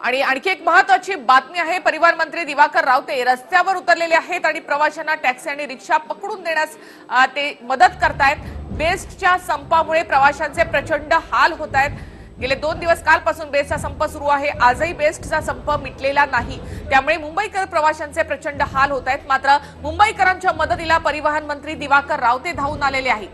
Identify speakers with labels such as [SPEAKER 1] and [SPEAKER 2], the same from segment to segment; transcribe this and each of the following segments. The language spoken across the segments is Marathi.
[SPEAKER 1] आणि आणखी एक महत्वाची बातमी आहे परिवहन मंत्री दिवाकर रावते रस्त्यावर उतरलेले आहेत आणि प्रवाशांना टॅक्सी आणि रिक्षा पकडून देण्यास ते मदत करतायत. बेस्टच्या संपामुळे प्रवाशांचे प्रचंड हाल होत आहेत गेले दोन दिवस कालपासून बेस्टचा संप सुरू आहे. आजही बेस्टचा संप मिटलेला नाही. त्यामुळे मुंबईकर प्रवाशांचे प्रचंड हाल होत आहेत मात्र मुंबईकरांच्या मदतीला परिवहन मंत्री दिवाकर रावते धावून आलेले आहेत.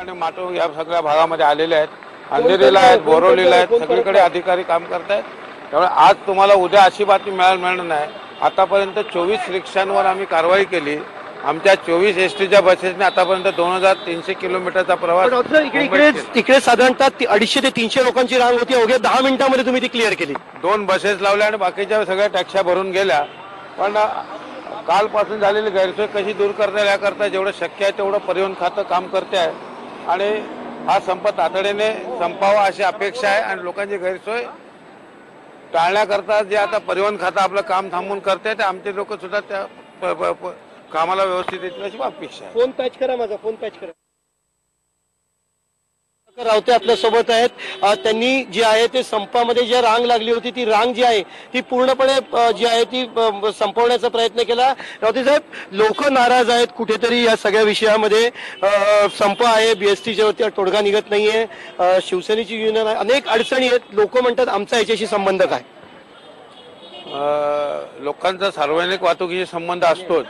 [SPEAKER 2] आणि माटो या सगळ्या भागामध्ये आलेले आहेत. अंधेरीला आहेत बोरवलीला आहेत सगळीकडे अधिकारी काम करतायत. त्यामुळे आज तुम्हाला उद्या अशी बातमी मिळायला मिळणार नाही. आतापर्यंत चोवीस रिक्षांवर आम्ही कारवाई केली. आमच्या चोवीस एस टीच्या बसेसने आतापर्यंत दोन हजार तीनशे किलोमीटरचा प्रवास
[SPEAKER 3] इकडे. तिकडे साधारणतः अडीचशे ते तीनशे लोकांची रांग होती. अवघ्या दहा मिनिटांमध्ये तुम्ही ती क्लिअर केली.
[SPEAKER 2] दोन बसेस लावल्या आणि बाकीच्या सगळ्या टॅक्स्या भरून गेल्या. पण कालपासून झालेली गैरसोय कशी दूर करता याकरता जेवढं शक्य आहे तेवढं परिवहन खातं काम करते आहे. आणि हा संप तातडीने संपावा अशी अपेक्षा आहे आणि लोकांची गैरसोय टाळण्याकरता जे आता परिवहन खातं आपलं काम थांबून करते ते आमचे लोक सुद्धा त्या कामाला व्यवस्थित येतील अशी अपेक्षा आहे.
[SPEAKER 3] फोन पॅच करा माझा फोन पॅच करा. रावते आपल्यासोबत आहेत त्यांनी जी आहे ते संपामध्ये जी रांग लागली होती ती रांग जी आहे ती पूर्णपणे जी आहे ती संपवण्याचा प्रयत्न केला. रावते साहेब लोक नाराज आहेत कुठेतरी या सगळ्या विषयामध्ये. संप आहे बीएसटीच्या वरती तोडगा निघत नाहीये. शिवसेनेची युनियन आहे. अनेक अडचणी आहेत. लोक म्हणतात आमचा याच्याशी संबंध काय?
[SPEAKER 2] लोकांचा सार्वजनिक वाहतुकीशी संबंध असतोच.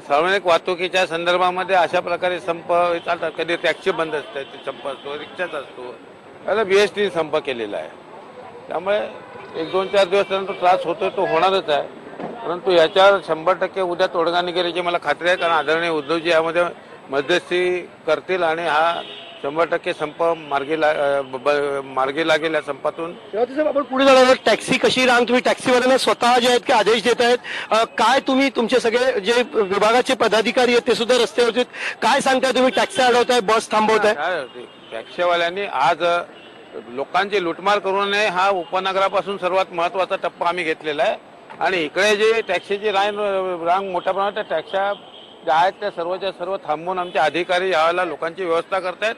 [SPEAKER 2] सार्वजनिक वाहतुकीच्या संदर्भामध्ये अशा प्रकारे संप चालतात. कधी टॅक्सी बंद असते ते संप असतो रिक्षाचा असतो. त्याला बी एस टी संप केलेला आहे. त्यामुळे एक दोन चार दिवस नंतर त्रास होतोय तो होणारच आहे. परंतु याच्यावर शंभर टक्के उद्या तोडगा निघेल याची मला खात्री आहे. कारण आदरणीय उद्धवजी यामध्ये मध्यस्थी करतील आणि हा शंभर टक्के संप मार्गी ला मार्गी लागेल या संपातून
[SPEAKER 3] साहेब आपण पुढे जाणार आहोत. टॅक्सी कशी रांग तुम्ही टॅक्सीवाल्यांना स्वतः जे आहेत ते आदेश देत आहेत काय तुम्ही तुमचे सगळे जे विभागाचे पदाधिकारी आहेत ते सुद्धा रस्त्यावरती आहेत. काय सांगताय तुम्ही टॅक्सी अडवताय बस थांबवताय
[SPEAKER 2] काय? टॅक्सीवाल्यांनी आज लोकांची लुटमार करू नये हा उपनगरापासून सर्वात महत्त्वाचा टप्पा आम्ही घेतलेला आहे आणि इकडे जे टॅक्सीची रांग रांग मोठ्या प्रमाणात त्या टॅक्स्या ज्या आहेत त्या सर्वच्या सर्व थांबवून आमचे अधिकारी यावेळेला लोकांची व्यवस्था करतायत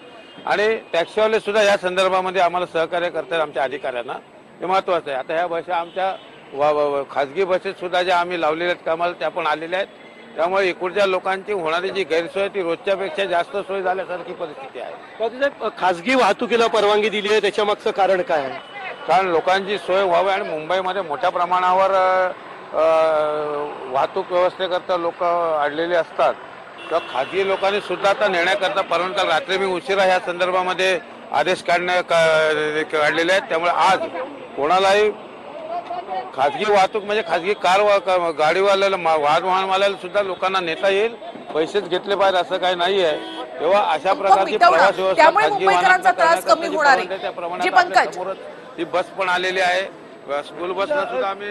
[SPEAKER 2] आणि टॅक्सीवाले सुद्धा या संदर्भामध्ये आम्हाला सहकार्य करतायत आमच्या अधिकाऱ्यांना. हे महत्वाचं आहे. आता ह्या बस आमच्या खाजगी बसेस सुद्धा ज्या आम्ही लावलेल्या आहेत कामाला त्या पण आलेल्या आहेत. त्यामुळे इकडच्या लोकांची होणारी जी गैरसोय ती रोजच्यापेक्षा जास्त सोय झाल्यासारखी परिस्थिती आहे.
[SPEAKER 3] खासगी वाहतुकीला परवानगी दिली आहे त्याच्या मागचं कारण काय आहे?
[SPEAKER 2] कारण लोकांची सोय व्हावी आणि मुंबईमध्ये मोठ्या प्रमाणावर वाहतूक व्यवस्थेकरता लोक अडलेले असतात. तर खाजगी लोकांनी सुद्धा आता नेण्याकरता परवानगी काल रात्री मी उशिरा ह्या संदर्भामध्ये आदेश काढण्या काढलेले आहेत त्यामुळे आज कोणालाही खाजगी वाहतूक म्हणजे खाजगी कार वा- गाडीवाल्याला वाहन वाहनवाल्याला सुद्धा लोकांना नेता येईल पैसेच घेतले पाहिजे असं काही नाही आहे तेव्हा अशा प्रकारची. प्रवास व्यवस्था खाजगी
[SPEAKER 1] मुंबईकरांचा
[SPEAKER 2] वाहनांना
[SPEAKER 1] त्रास कमी
[SPEAKER 2] करण्याकरता
[SPEAKER 1] होणार आहे.
[SPEAKER 2] जी परवानगी आहे, त्या प्रमाणात
[SPEAKER 1] जी
[SPEAKER 2] आपल्या
[SPEAKER 1] पंकज.
[SPEAKER 2] समोरच ही बस पण आलेली आहे स्कूल बसला सुद्धा आम्ही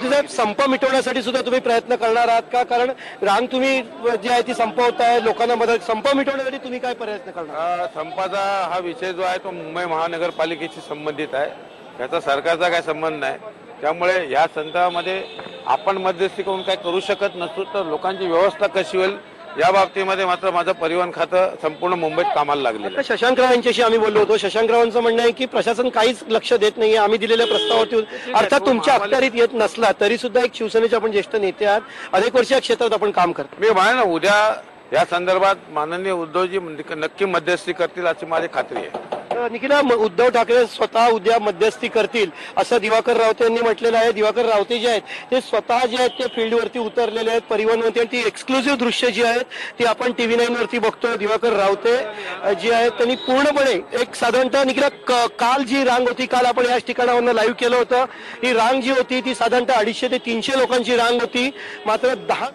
[SPEAKER 3] साहेब संप मिटवण्यासाठी सुद्धा तुम्ही प्रयत्न करणार आहात का? कारण रांग तुम्ही जी आहे ती संपवताय लोकांना मदत संप मिटवण्यासाठी तुम्ही काय प्रयत्न करणार?
[SPEAKER 2] संपाचा हा विषय जो आहे तो मुंबई महानगरपालिकेशी संबंधित आहे. त्याचा सरकारचा काय संबंध नाही. त्यामुळे या संदर्भामध्ये आपण मध्यस्थी करून काय करू शकत नसतो तर लोकांची व्यवस्था कशी होईल या बाबतीमध्ये मात्र माझं परिवहन खातं संपूर्ण मुंबईत कामाला लागलेलं आहे.
[SPEAKER 3] शशांकराव यांच्याशी आम्ही बोललो होतो. शशांकरावांचं म्हणणं आहे की प्रशासन काहीच लक्ष देत नाहीये. आम्ही दिलेल्या प्रस्तावावरती अर्थात तुमच्या अखत्यारीत येत नसला तरी सुद्धा एक शिवसेनेचे आपण ज्येष्ठ नेते आहात. अनेक वर्ष या क्षेत्रात आपण काम करतो
[SPEAKER 2] मी म्हणे ना उद्या या संदर्भात माननीय उद्धवजी नक्की मध्यस्थी करतील अशी माझी खात्री आहे.
[SPEAKER 3] निखिला उद्धव ठाकरे स्वतः उद्या मध्यस्थी करतील असं दिवाकर रावते यांनी म्हटलेलं आहे. दिवाकर रावते जे आहेत ते स्वतः जे आहेत ते फील्डवरती उतरलेले आहेत परिवहनवरती आणि ती एक्सक्लुझिव्ह दृश्य जी आहेत ती आपण टीव्ही नाईन वरती बघतो दिवाकर रावते जे जी आहेत त्यांनी पूर्णपणे एक साधारणतः निखिला काल जी रांग होती काल आपण याच ठिकाणावरनं लाईव्ह केलं होतं ही रांग जी होती ती साधारणतः अडीचशे ते तीनशे लोकांची रांग होती. मात्र दहा